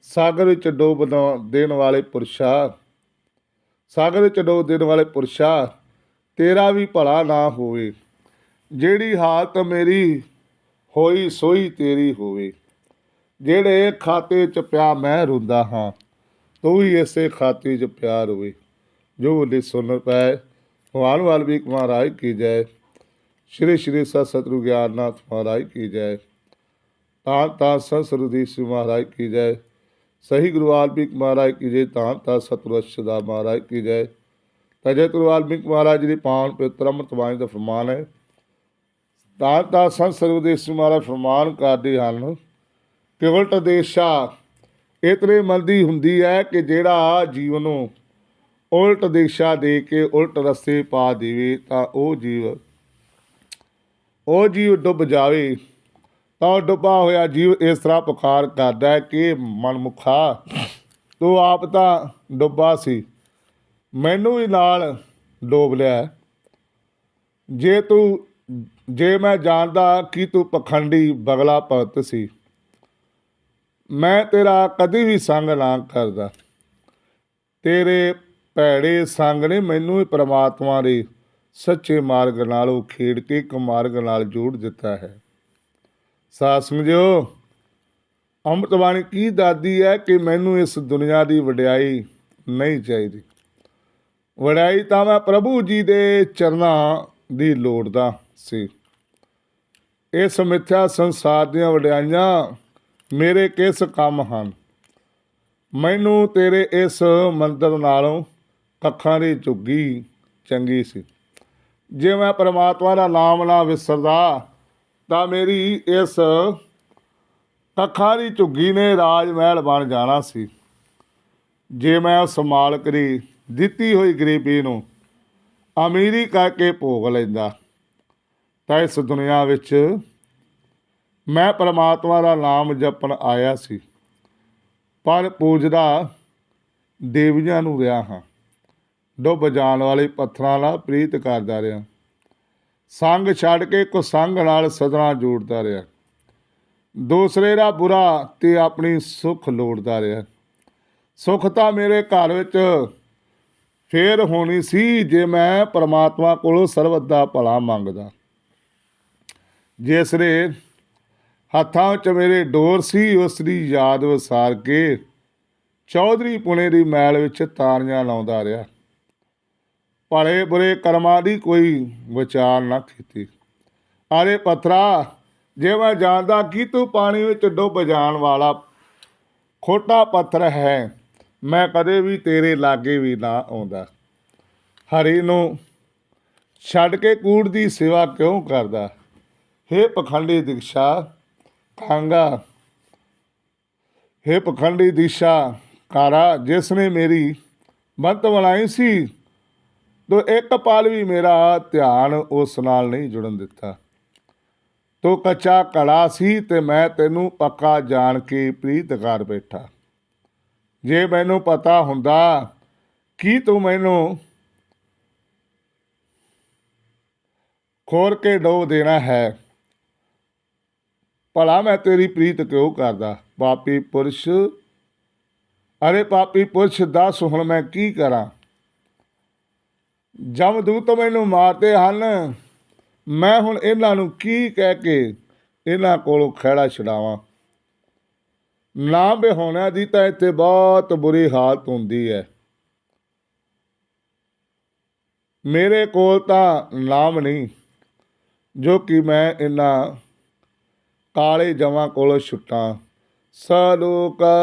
ਸਾਗਰ ਵਿੱਚ ਡੋਬ ਦ- ਦੇਣ ਵਾਲੇ ਪੁਰਸ਼ਾ ਸਾਗਰ ਵਿੱਚ ਡੋਬ ਦੇਣ ਵਾਲੇ ਪੁਰਸ਼ਾ, ਤੇਰਾ ਵੀ ਭਲਾ ਨਾ ਹੋਵੇ। ਜਿਹੜੀ ਹਾਲਤ ਮੇਰੀ, ਹੋਈ ਸੋਈ ਤੇਰੀ ਹੋਵੇ। ਜਿਹੜੇ ਖਾਤੇ ਚ ਪਿਆ ਮੈਂ ਰੋਂਦਾ ਹਾਂ, ਤੂੰ ਵੀ ਇਸੇ ਖਾਤੇ ਚ ਪਿਆਰ ਹੋਵੇ ਜੋ ਬੋਲੇ ਸੁਣ ਪੈ ਭਗਵਾਨ ਵਾਲਮੀਕ ਮਹਾਰਾਜ ਕੀ ਜੈ ਸ਼੍ਰੀ ਸ਼੍ਰੀ ਸਤ ਸਤਿਗੁਰੂ ਗਿਆਨਨਾਥ ਮਹਾਰਾਜ ਕੀ ਜੈ ਤਾਂ ਤਾਂ ਸੰਸਰਦੀਸ਼ ਮਹਾਰਾਜ ਕੀ ਜੈ ਸਹੀ ਗੁਰੂ ਵਾਲਮੀਕ ਮਹਾਰਾਜ ਕੀ ਜੈ ਤਾਂ ਤਾਂ ਸਤਿਗੁਰੂ ਅਸ਼ਦਾ ਮਹਾਰਾਜ ਕੀ ਜੈ। ਤਜੇ ਗੁਰੂ ਵਾਲਮੀਕ ਮਹਾਰਾਜ ਜੀ ਦੀ ਪਾਵਨ ਪਵਿੱਤਰ ਅੰਮ੍ਰਿਤ ਬਾਣੀ ਦਾ ਫਰਮਾਨ ਹੈ। ਤਾਂ ਤਾਂ ਸੰਤ ਸਰਵਦੇਸ਼ ਮਹਾਰਾਜ ਫਰਮਾਨ ਕਰਦੇ ਹਨ ਕਿ ਉਲਟ ਦੇਸ਼ਾ ਇਤਨੇ ਮੰਦੀ ਹੁੰਦੀ ਹੈ ਕਿ ਜਿਹੜਾ ਜੀਵ ਨੂੰ ਉਲਟ ਦਿਸ਼ਾ ਦੇ ਕੇ ਉਲਟ ਰਸਤੇ ਪਾ ਦੇਵੇ ਤਾਂ ਉਹ ਜੀਵ ਉਹ ਜੀਵ ਡੁੱਬ ਜਾਵੇ। ਤਾਂ ਉਹ ਡੁੱਬਾ ਹੋਇਆ, ਜੀਵ ਇਸ ਤਰ੍ਹਾਂ ਪੁਕਾਰ ਕਰਦਾ ਹੈ ਕਿ ਮਨਮੁਖਾ, ਤੂੰ ਆਪ ਤਾਂ ਡੁੱਬਾ ਸੀ। ਮੈਨੂੰ ਵੀ ਨਾਲ ਡੋਬ ਲਿਆ ਜੇ ਤੂੰ, ਜੇ ਮੈਂ ਜਾਣਦਾ ਕਿ ਤੂੰ ਪਖੰਡੀ ਬਗਲਾ ਭਗਤ ਸੀ, ਮੈਂ ਤੇਰਾ ਕਦੀ ਵੀ ਸੰਗ ਨਾ ਕਰਦਾ। ਤੇਰੇ ਭੈੜੇ ਸੰਗ ਨੇ ਮੈਨੂੰ ਹੀ ਪ੍ਰਮਾਤਮਾ ਦੇ ਸੱਚੇ ਮਾਰਗ ਨਾਲੋਂ ਖੇਡ ਕੇ ਇੱਕ ਮਾਰਗ ਨਾਲ ਜੋੜ ਦਿੱਤਾ ਹੈ। ਸਾਧ ਸਮਝਿਓ। ਅੰਮ੍ਰਿਤ ਬਾਣੀ ਕੀ ਦਾਦੀ ਹੈ ਕਿ ਮੈਨੂੰ ਇਸ ਦੁਨੀਆ ਦੀ ਵਡਿਆਈ ਨਹੀਂ ਚਾਹੀਦੀ। ਵਡਿਆਈ ਤਾਂ ਮੈਂ ਪ੍ਰਭੂ ਜੀ ਦੇ ਚਰਨਾਂ ਦੀ ਲੋੜਦਾ ਸੀ। ਇਸ ਮਿੱਥਿਆ ਸੰਸਾਰ ਦੀਆਂ ਵਡਿਆਈਆਂ ਮੇਰੇ ਕਿਸ ਕੰਮ ਹਨ? ਮੈਨੂੰ ਤੇਰੇ ਇਸ ਮੰਦਰ ਨਾਲੋਂ ਕੱਖਾਂ ਦੀ ਝੁੱਗੀ ਚੰਗੀ ਸੀ। ਜੇ ਮੈਂ ਪਰਮਾਤਮਾ ਦਾ ਨਾਮ ਨਾ ਵਿਸਰਦਾ ਤਾਂ ਮੇਰੀ ਇਸ ਕੱਖਾਂ ਦੀ ਝੁੱਗੀ ਨੇ ਰਾਜ ਮਹਿਲ ਬਣ ਜਾਣਾ ਸੀ। ਜੇ ਮੈਂ ਉਸ ਮਾਲਕ ਦੀ ਦਿੱਤੀ ਹੋਈ ਗਰੀਬੀ ਨੂੰ ਅਮੀਰੀ ਕਰਕੇ ਭੋਗ ਲੈਂਦਾ, ਤਾਂ ਇਸ ਦੁਨੀਆ ਵਿੱਚ ਮੈਂ ਪਰਮਾਤਮਾ ਦਾ ਨਾਮ ਜਪਣ ਆਇਆ ਸੀ। ਪਰ ਪੂਜਦਾ ਦੇਵੀਆਂ ਨੂੰ ਰਿਹਾ ਹਾਂ। ਡੁੱਬ ਜਾਣ ਵਾਲੇ ਪੱਥਰਾਂ ਨਾਲ ਪ੍ਰੀਤ ਕਰਦਾ ਰਿਹਾ। ਸੰਗ ਛੱਡ ਕੇ ਕੁਸੰਗ ਨਾਲ ਸਦਨਾ ਜੋੜਦਾ ਰਿਹਾ। ਦੂਸਰੇ ਦਾ ਬੁਰਾ ਤੇ ਆਪਣੀ ਸੁਖ ਲੋੜਦਾ ਰਿਹਾ। ਸੁਖ ਤਾਂ ਮੇਰੇ ਘਰ ਵਿੱਚ ਫੇਰ ਹੋਣੀ ਸੀ ਜੇ ਮੈਂ ਪਰਮਾਤਮਾ ਕੋਲੋਂ ਸਰਬਤ ਦਾ ਭਲਾ ਮੰਗਦਾ। ਜਿਸਦੇ ਹੱਥਾਂ ਵਿੱਚ ਮੇਰੇ ਡੋਰ ਸੀ ਉਸ ਦੀ ਯਾਦ ਵਸਾਰ ਕੇ ਚੌਧਰੀ ਪੁਣੇ ਦੀ ਮੈਲ ਵਿੱਚ ਤਾਰੀਆਂ ਲਾਉਂਦਾ ਰਿਹਾ। ਭਲੇ ਬੁਰੇ ਕਰਮਾਂ ਦੀ ਕੋਈ ਵਿਚਾਰ ਨਾ ਕੀਤੀ। ਅਰੇ ਪਥਰਾ, ਜੇ ਮੈਂ ਜਾਣਦਾ ਕਿ ਤੂੰ ਪਾਣੀ ਵਿੱਚ ਡੁੱਬ ਜਾਣ ਵਾਲਾ ਖੋਟਾ ਪੱਥਰ ਹੈ, ਮੈਂ ਕਦੇ ਵੀ ਤੇਰੇ ਲਾਗੇ ਵੀ ਨਾ ਆਉਂਦਾ। ਹਰੀ ਨੂੰ ਛੱਡ ਕੇ ਕੂੜ ਦੀ ਸੇਵਾ ਕਿਉਂ ਕਰਦਾ? ਹੇ ਪਖੰਡੀ ਦਿਕਸ਼ਾ, ਕਾਂਗਾ, ਹੇ ਪਖੰਡੀ ਦਿਸ਼ਾ, ਕਾਰਾ, ਜਿਸ ਨੇ ਮੇਰੀ ਬੰਤ ਬਣਾਈ ਸੀ ਤੋ ਇੱਕ ਪਲ ਵੀ ਮੇਰਾ ਧਿਆਨ ਉਸ ਨਾਲ ਨਹੀਂ ਜੁੜਨ ਦਿੱਤਾ। ਤੋ ਕੱਚਾ ਕਲਾ ਸੀ ਤੇ ਮੈਂ ਤੈਨੂੰ ਪੱਕਾ ਜਾਣ ਕੇ ਪ੍ਰੀਤ ਕਰ ਬੈਠਾ। ਜੇ ਮੈਨੂੰ ਪਤਾ ਹੁੰਦਾ, ਕੀ ਤੂੰ ਮੈਨੂੰ ਖੋਰ ਕੇ ਡੋ ਦੇਣਾ ਹੈ? ਭਲਾ ਮੈਂ ਤੇਰੀ ਪ੍ਰੀਤ ਕਿਉਂ ਕਰਦਾ? ਪਾਪੀ ਪੁਰਸ਼, ਅਰੇ ਪਾਪੀ ਪੁਰਸ਼, ਦੱਸ ਹੁਣ ਮੈਂ ਕੀ ਕਰਾਂ? ਜਮਦੂਤ ਮੈਨੂੰ ਮਾਰਦੇ ਹਨ। ਮੈਂ ਹੁਣ ਇਹਨਾਂ ਨੂੰ ਕੀ ਕਹਿ ਕੇ ਇਹਨਾਂ ਕੋਲੋਂ ਖਹਿੜਾ ਛਡਾਵਾਂ? ਨਾ ਬਿਹੋਣਾ ਦੀ ਤਾਂ ਇੱਥੇ ਬਹੁਤ ਬੁਰੀ ਹਾਲਤ ਹੁੰਦੀ ਹੈ। ਮੇਰੇ ਕੋਲ ਤਾਂ ਨਾਮ ਨਹੀਂ, ਜੋ ਕਿ ਮੈਂ ਇਹਨਾਂ ਕਾਲੇ ਜਮਾਂ ਕੋਲੋਂ ਛੁੱਟਾਂ। ਸਲੋਕਾ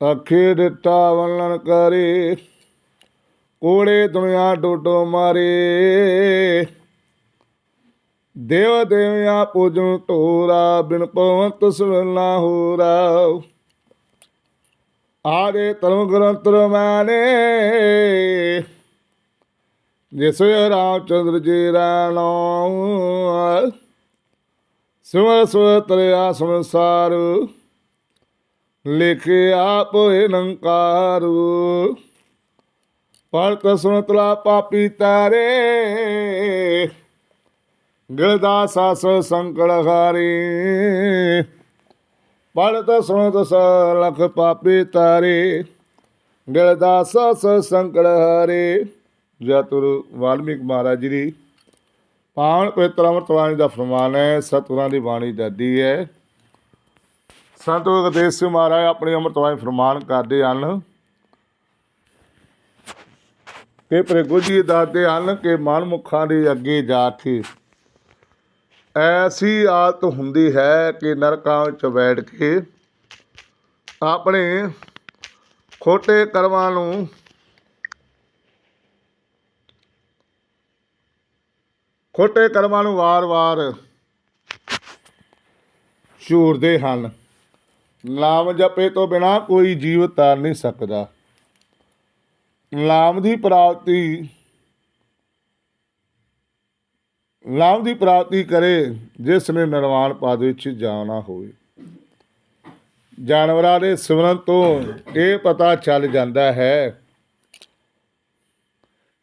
ਅਖੇ ਦਿੱਤਾ ਵਲਣ ਕਰੇ, ਕੋੜੇ ਦੁਨੀਆ ਡੋਡੋ ਮਾਰੇ। ਦੇਵ ਦੇਵਿਆ ਪੂਜੂ ਢੋਰਾ ਬਿਨ ਪਵੰਤ ਸਵਨਾ ਹੋਰਾ। ਆਦੇ ਧਰਮ ਗ੍ਰੰਥ ਰਮਾਨੇ, ਜਿਸ ਰਾਮ ਚੰਦਰ ਜੀ ਦਾ ਨਾਮ ਸਿਮਰ ਸੁਰ ਲਿਖੇ ਆਪ ਹੋਏ ਨੰਕਾਰੂ ਪਰਤ ਪਾਪੀ ਤਾਰੇ। ਗਲਦਾ ਸਾਸ ਸੰਕਲ ਹਾਰੀ। ਪੜਤ ਸੁਨਤ ਲਖ ਪਾਪੀ ਤਾਰੇ। ਗਲਦਾ ਸਾਸ ਸੰਕਲ ਹਾਰੇ। ਜਤੁਰ ਵਾਲਮੀਕ ਮਹਾਰਾਜ ਜੀ ਦੀ। ਪਾਵਨ ਪਵਿੱਤਰ ਅੰਮ੍ਰਿਤ ਬਾਣੀ ਦਾ ਫਰਮਾਨ ਹੈ, ਸਤਿਗੁਰਾਂ ਦੀ ਬਾਣੀ ਦਾਦੀ ਹੈ। ਸੰਤ ਉਪਦੇਸ਼ ਸਿੰਘ ਮਹਾਰਾਜ ਆਪਣੀ ਅੰਮ੍ਰਿਤ ਬਾਣੀ ਫਰਮਾਨ ਕਰਦੇ ਹਨ ਕਿ ਪ੍ਰਭੂ ਜੀ ਦੱਸਦੇ ਹਨ ਕਿ ਮਨਮੁਖਾਂ ਦੇ ਅੱਗੇ ਜਾ ਕੇ ਐਸੀ ਆਦਤ ਹੁੰਦੀ ਹੈ ਕਿ ਨਰਕਾਂ ਵਿੱਚ ਬੈਠ ਕੇ ਆਪਣੇ ਖੋਟੇ ਕਰਮਾਂ ਨੂੰ ਖੋਟੇ ਕਰਮਾਂ ਨੂੰ ਵਾਰ-ਵਾਰ ਝੂਰਦੇ ਹਨ। ਨਾਮ ਜਪੇ ਤੋਂ ਬਿਨਾ ਕੋਈ ਜੀਵ ਤਰ ਨਹੀਂ ਸਕਦਾ। ਨਾਮ ਦੀ ਪ੍ਰਾਪਤੀ ਨਾਮ ਦੀ ਪ੍ਰਾਪਤੀ ਕਰੇ ਜਿਸ ਨੇ ਨਿਰਵਾਣ ਪਦ ਵਿੱਚ ਜਾਣਾ ਹੋਵੇ। ਜਾਨਵਰਾਂ ਦੇ ਸਿਮਰਨ ਤੋਂ ਇਹ ਪਤਾ ਚੱਲ ਜਾਂਦਾ ਹੈ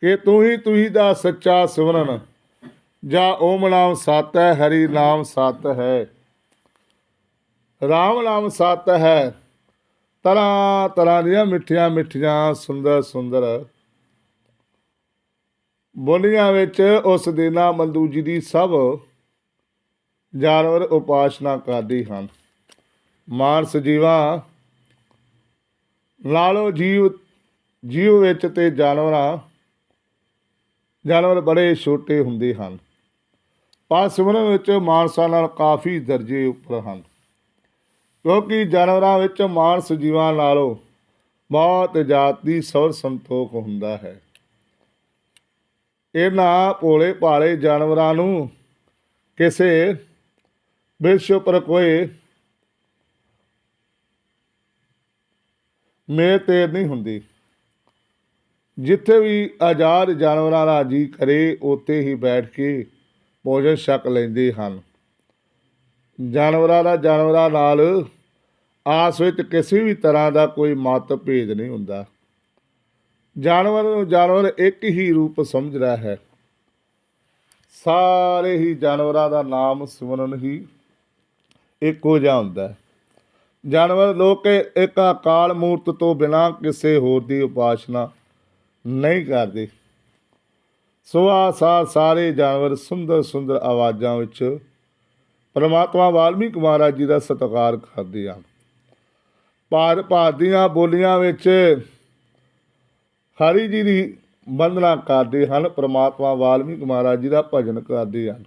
ਕਿ ਤੂੰ ਹੀ ਤੂੰ ਹੀ ਦਾ ਸੱਚਾ ਸਿਮਰਨ ਜਾਂ ਓਮ ਨਾਮ ਸਤ ਹੈ ਹਰੀ ਨਾਮ ਸਤ ਹੈ। ਰਾਮ ਨਾਮ ਸਤ ਹੈ। ਤਰ੍ਹਾਂ ਤਰ੍ਹਾਂ ਦੀਆਂ ਮਿੱਠੀਆਂ ਮਿੱਠੀਆਂ ਸੁੰਦਰ ਸੁੰਦਰ। ਬੋਲੀਆਂ ਵਿੱਚ ਉਸ ਦਿਨਾ ਮੰਦੂ ਜੀ ਦੀ ਸਭ ਜਾਨਵਰ ਉਪਾਸਨਾ ਕਰਦੇ ਹਨ। ਮਾਨਸ ਜੀਵਾਂ ਲਾਲੋ ਜੀਵ ਜੀਵ ਵਿੱਚ ਤੇ ਜਾਨਵਰਾਂ, ਜਾਨਵਰ ਬੜੇ ਛੋਟੇ ਹੁੰਦੇ ਹਨ। ਪਰ ਸਿਮਰਨ ਵਿੱਚ ਮਾਨਸਾਂ ਨਾਲ ਕਾਫੀ ਦਰਜੇ ਉੱਪਰ ਹਨ। ਕਿਉਂਕਿ ਜਾਨਵਰਾਂ ਵਿੱਚ ਮਾਨਸ ਜੀਵਾਂ ਨਾਲੋਂ ਬਹੁਤ ਜਾਤੀ ਸੌਰ ਸੰਤੋਖ ਹੁੰਦਾ ਹੈ। ਇਹਨਾਂ ਭੋਲੇ ਭਾਲੇ ਜਾਨਵਰਾਂ ਨੂੰ ਕਿਸੇ ਵਿਸ਼ਵ ਪਰ ਕੋਈ ਮੇਰ ਤੇਰ ਨਹੀਂ ਹੁੰਦੀ। ਜਿੱਥੇ ਵੀ ਆਜ਼ਾਦ ਜਾਨਵਰਾਂ ਦਾ ਜੀ ਕਰੇ, ਉੱਥੇ ਹੀ ਬੈਠ ਕੇ ਭੋਜਨ ਛਕ ਲੈਂਦੇ ਹਨ। ਜਾਨਵਰਾਂ ਦਾ ਜਾਨਵਰਾਂ ਨਾਲ ਆਸ ਵਿੱਚ ਕਿਸੇ ਵੀ ਤਰ੍ਹਾਂ ਦਾ ਕੋਈ ਮਤ ਭੇਦ ਨਹੀਂ ਹੁੰਦਾ। ਜਾਨਵਰ ਨੂੰ ਜਾਨਵਰ ਇੱਕ ਹੀ ਰੂਪ ਸਮਝਦਾ ਹੈ। ਸਾਰੇ ਹੀ ਜਾਨਵਰਾਂ ਦਾ ਨਾਮ ਸਿਮਰਨ ਹੀ ਇੱਕੋ ਜਿਹਾ ਹੁੰਦਾ ਹੈ। ਜਾਨਵਰ ਲੋਕ ਇੱਕ ਅਕਾਲ ਮੂਰਤ ਤੋਂ ਬਿਨਾਂ ਕਿਸੇ ਹੋਰ ਦੀ ਉਪਾਸਨਾ ਨਹੀਂ ਕਰਦੇ। ਸੋ ਆ ਸਾਰੇ ਜਾਨਵਰ ਸੁੰਦਰ ਸੁੰਦਰ ਆਵਾਜ਼ਾਂ ਵਿੱਚ ਪਰਮਾਤਮਾ ਵਾਲਮੀਕ ਮਹਾਰਾਜ ਜੀ ਦਾ ਸਤਿਕਾਰ ਕਰਦੇ ਹਨ ਭਾਰ ਭਾਰਤ ਦੀਆਂ ਬੋਲੀਆਂ ਵਿੱਚ ਹਰੀ ਜੀ ਦੀ ਵੰਦਨਾ ਕਰਦੇ ਹਨ, ਪਰਮਾਤਮਾ ਵਾਲਮੀਕ ਮਹਾਰਾਜ ਜੀ ਦਾ ਭਜਨ ਕਰਦੇ ਹਨ।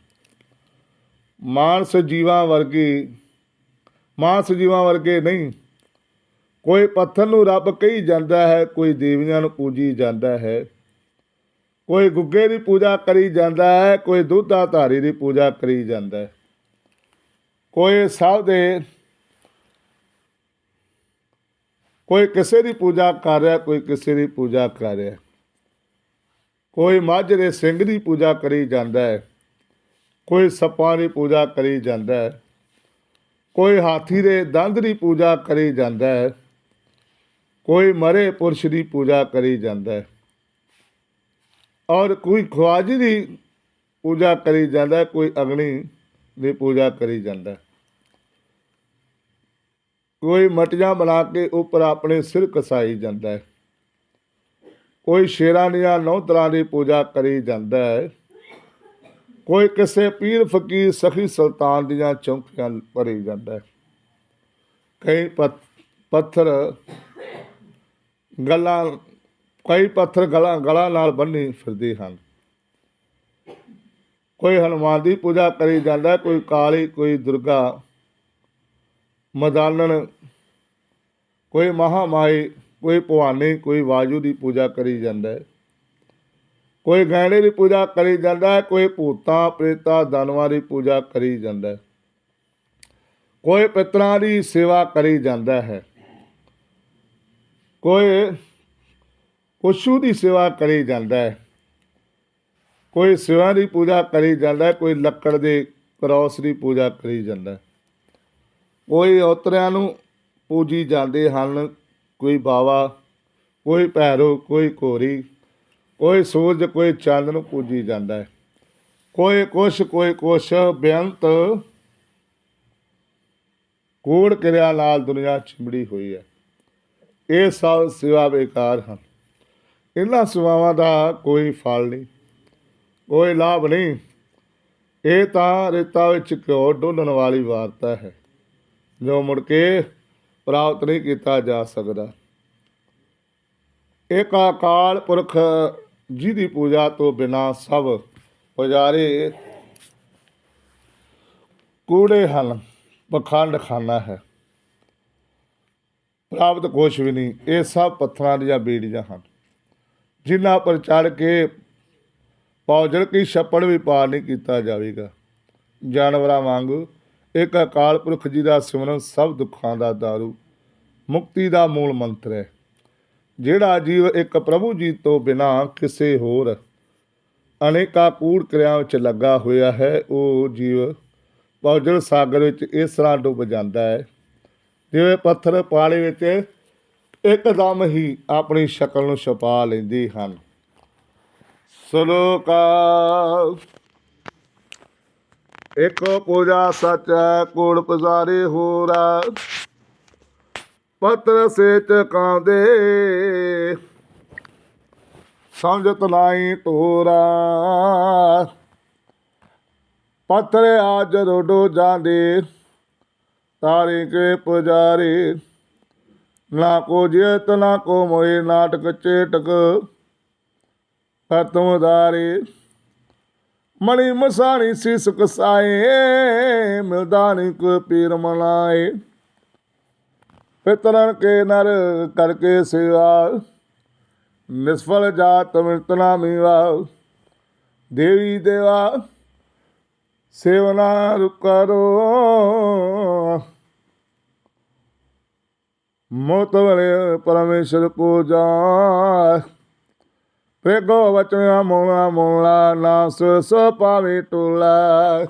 ਮਾਨਸ ਜੀਵਾਂ ਵਰਗੀ, ਮਾਨਸ ਜੀਵਾਂ ਵਰਗੇ ਨਹੀਂ, ਕੋਈ ਪੱਥਰ ਨੂੰ ਰੱਬ ਕਹੀ ਜਾਂਦਾ ਹੈ, ਕੋਈ ਦੇਵੀਆਂ ਨੂੰ ਪੂਜੀ ਜਾਂਦਾ ਹੈ। ਕੋਈ ਗੁੱਗੇ ਦੀ ਪੂਜਾ ਕਰੀ ਜਾਂਦਾ ਹੈ, ਕੋਈ ਦੁੱਧਾ ਧਾਰੀ ਦੀ ਪੂਜਾ ਕਰੀ ਜਾਂਦਾ ਹੈ। ਕੋਈ ਸਭ ਦੇ ਕੋਈ ਕਿਸੇ ਦੀ ਪੂਜਾ ਕਰ ਰਿਹਾ, ਕੋਈ ਕਿਸੇ ਦੀ ਪੂਜਾ ਕਰ ਰਿਹਾ। ਕੋਈ ਮੱਝ ਦੇ ਸਿੰਘ ਦੀ ਪੂਜਾ ਕਰੀ ਜਾਂਦਾ ਹੈ, ਕੋਈ ਸੱਪਾਂ ਦੀ ਪੂਜਾ ਕਰੀ ਜਾਂਦਾ ਹੈ, ਕੋਈ ਹਾਥੀ ਦੇ ਦੰਦ ਦੀ ਪੂਜਾ ਕਰੀ ਜਾਂਦਾ ਹੈ, ਕੋਈ ਮਰੇ ਪੁਰਸ਼ ਦੀ ਪੂਜਾ ਕਰੀ ਜਾਂਦਾ ਹੈ। ਔਰ ਕੋਈ ਖਵਾਜੀ ਦੀ ਪੂਜਾ ਕਰੀ ਜਾਂਦਾ ਕੋਈ ਅਗਨੀ ਦੀ ਪੂਜਾ ਕਰੀ ਜਾਂਦਾ ਕੋਈ ਮਟੀਆਂ ਬਣਾ ਕੇ ਉੱਪਰ ਆਪਣੇ ਸਿਰ ਕਸਾਈ ਜਾਂਦਾ ਹੈ। ਕੋਈ ਸ਼ੇਰਾਂ ਦੀਆਂ ਨੌ ਤਰ੍ਹਾਂ ਦੀ ਪੂਜਾ ਕਰੀ ਜਾਂਦਾ ਹੈ। ਕੋਈ ਕਿਸੇ ਪੀਰ ਫਕੀਰ ਸਖੀ ਸੁਲਤਾਨ ਦੀਆਂ ਚੌਂਕੀਆਂ ਭਰੀ ਜਾਂਦਾ ਹੈ। ਕਈ ਪੱਥਰ ਗਲਾਂ, ਕਈ ਪੱਥਰ ਗਲਾਂ ਗਲਾਂ ਨਾਲ ਬੰਨੀ ਫਿਰਦੇ ਹਨ। ਕੋਈ ਹਨੂਮਾਨ ਦੀ ਪੂਜਾ ਕਰੀ ਜਾਂਦਾ, ਕੋਈ ਕਾਲੀ, ਕੋਈ ਦੁਰਗਾ, ਮਦਾਨਣ, ਕੋਈ ਮਹਾਮਾਈ ਕੋਈ ਭਵਾਨੀ, ਕੋਈ ਵਾਜੂ ਦੀ ਪੂਜਾ ਕਰੀ ਜਾਂਦਾ ਹੈ। ਕੋਈ ਗਹਿਣੇ ਦੀ ਪੂਜਾ ਕਰੀ ਜਾਂਦਾ ਹੈ, ਕੋਈ ਭੂਤਾਂ, ਪ੍ਰੇਤਾਂ, ਦਾਨਵਾਂ ਦੀ ਪੂਜਾ ਕਰੀ ਜਾਂਦਾ ਹੈ। ਕੋਈ ਪਿਤਰਾਂ ਦੀ ਸੇਵਾ ਕਰੀ ਜਾਂਦਾ ਹੈ। ਕੋਈ ਪਸ਼ੂ ਦੀ ਸੇਵਾ ਕਰੀ ਜਾਂਦਾ ਹੈ। ਕੋਈ ਸਿਵਾ ਦੀ ਪੂਜਾ ਕਰੀ ਜਾਂਦਾ, ਕੋਈ ਲੱਕੜ ਦੇ ਕਰੋਸ ਦੀ ਪੂਜਾ ਕਰੀ ਜਾਂਦਾ। ਕੋਈ ਔਤਰਿਆਂ ਨੂੰ ਪੂਜੀ ਜਾਂਦੇ ਹਨ, ਕੋਈ ਬਾਵਾ, ਕੋਈ ਭੈਰੋ, ਕੋਈ ਕੋਰੀ ਕੋਈ ਸੂਰਜ, ਕੋਈ ਚੰਦ ਨੂੰ ਪੂਜੀ ਜਾਂਦਾ ਹੈ। ਕੋਈ ਕੁਛ ਕੋਈ ਕੁਛ ਬੇਅੰਤ ਕੂੜ ਕਿਰਿਆ ਨਾਲ ਦੁਨੀਆ ਚਿੰਬੜੀ ਹੋਈ ਹੈ। ਇਹ ਸਭ ਸਿਵਾ ਬੇਕਾਰ ਹਨ। ਇਹਨਾਂ ਸਿਵਾਵਾਂ ਦਾ ਕੋਈ ਫਲ ਨਹੀਂ। ਕੋਈ ਲਾਭ ਨਹੀਂ। ਇਹ ਤਾਂ ਰੇਤਾ ਵਿੱਚ ਘਿਓ ਡੋਲਣ ਵਾਲੀ ਵਾਰਤਾ ਹੈ। ਜੋ ਮੁੜ ਕੇ ਪ੍ਰਾਪਤ ਨਹੀਂ ਕੀਤਾ ਜਾ ਸਕਦਾ। ਇੱਕ ਅਕਾਲ ਪੁਰਖ ਜੀ ਦੀ ਪੂਜਾ ਤੋਂ ਬਿਨਾ ਸਭ ਪੁਜਾਰੇ ਕੂੜੇ ਹਨ, ਪਖੰਡ ਖਾਨਾ ਹੈ। ਪ੍ਰਾਪਤ ਕੁਛ ਵੀ ਨਹੀਂ, ਇਹ ਸਭ ਪੱਥਰਾਂ ਦੀਆਂ ਬੀੜੀਆਂ ਹਨ। ਜਿਨ੍ਹਾਂ ਪਰ ਚੜ ਕੇ ਪੌਜੜ ਕੀ ਛੱਪੜ ਵੀ ਪਾਰ ਨਹੀਂ ਕੀਤਾ ਜਾਵੇਗਾ। ਜਾਨਵਰਾਂ ਵਾਂਗੂ ਇੱਕ ਅਕਾਲ ਪੁਰਖ ਜੀ ਦਾ ਸਿਮਰਨ ਸਭ ਦੁੱਖਾਂ ਦਾ ਦਾਰੂ, ਮੁਕਤੀ ਦਾ ਮੂਲ ਮੰਤਰ ਹੈ। ਜਿਹੜਾ ਜੀਵ ਇੱਕ ਪ੍ਰਭੂ ਜੀ ਤੋਂ ਬਿਨਾ ਕਿਸੇ ਹੋਰ ਅਨੇਕਾਂ ਕੂੜ ਕਿਰਿਆਵਾਂ ਵਿੱਚ ਲੱਗਾ ਹੋਇਆ ਹੈ, ਉਹ ਜੀਵ ਪੌਜਲ ਸਾਗਰ ਵਿੱਚ ਇਸ ਤਰ੍ਹਾਂ ਡੁੱਬ ਜਾਂਦਾ ਹੈ, ਜਿਵੇਂ ਪੱਥਰ ਪਾਣੀ ਵਿੱਚ ਇੱਕਦਮ ਹੀ ਆਪਣੀ ਸ਼ਕਲ ਨੂੰ ਛੁਪਾ ਲੈਂਦੇ ਹਨ। ਸਲੋਕਾ। ਏਕੋ ਪੂਜਾ ਸਚ ਕੋਲ ਪੁਜ਼ਾਰੇ ਹੋਰਾ ਪਤਰ ਸੇਚ ਕਾਂਦੇ। ਸਮਝਤ ਨਾਹੀ ਤੋਰਾ ਪੱਥਰ ਆਜ ਰੋਡੋ ਜਾਂਦੇ। ਤਾਰੇ ਕੇ ਪੁਜਾਰੀ। ਨਾ ਕੋ ਜੇਤ, ਨਾ ਕੋ ਮੋਏ, ਨਾਟਕ ਚੇਟਕ। ਖਤਮ ਦਾਰੇ ਮਣੀ ਮਸਾਣੀ ਸੀਸ ਸਾਏ, ਮਿਲਦਾ ਨੀ ਕੋ ਪੀਰ ਮਨਾਏ ਪਿਤਰਨ ਕੇ ਨਰ ਕਰਕੇ ਸੇਵਾ ਨਿਸਫਲ ਜਾਤ ਮਿਲਤਨਾ ਮੀਵਾ। ਦੇਵੀ ਦੇਵਾ, ਸੇਵਨਾ ਕਰੋ। ਮੋਤ ਵਾਲੇ ਕੋ ਜਾ ਪ੍ਰੇਗੋ ਵਚਨ ਮੋਲਾ ਮੋਲਾ ਨਾਸ ਸੋ ਪਾਵੇ ਟੋਲਾ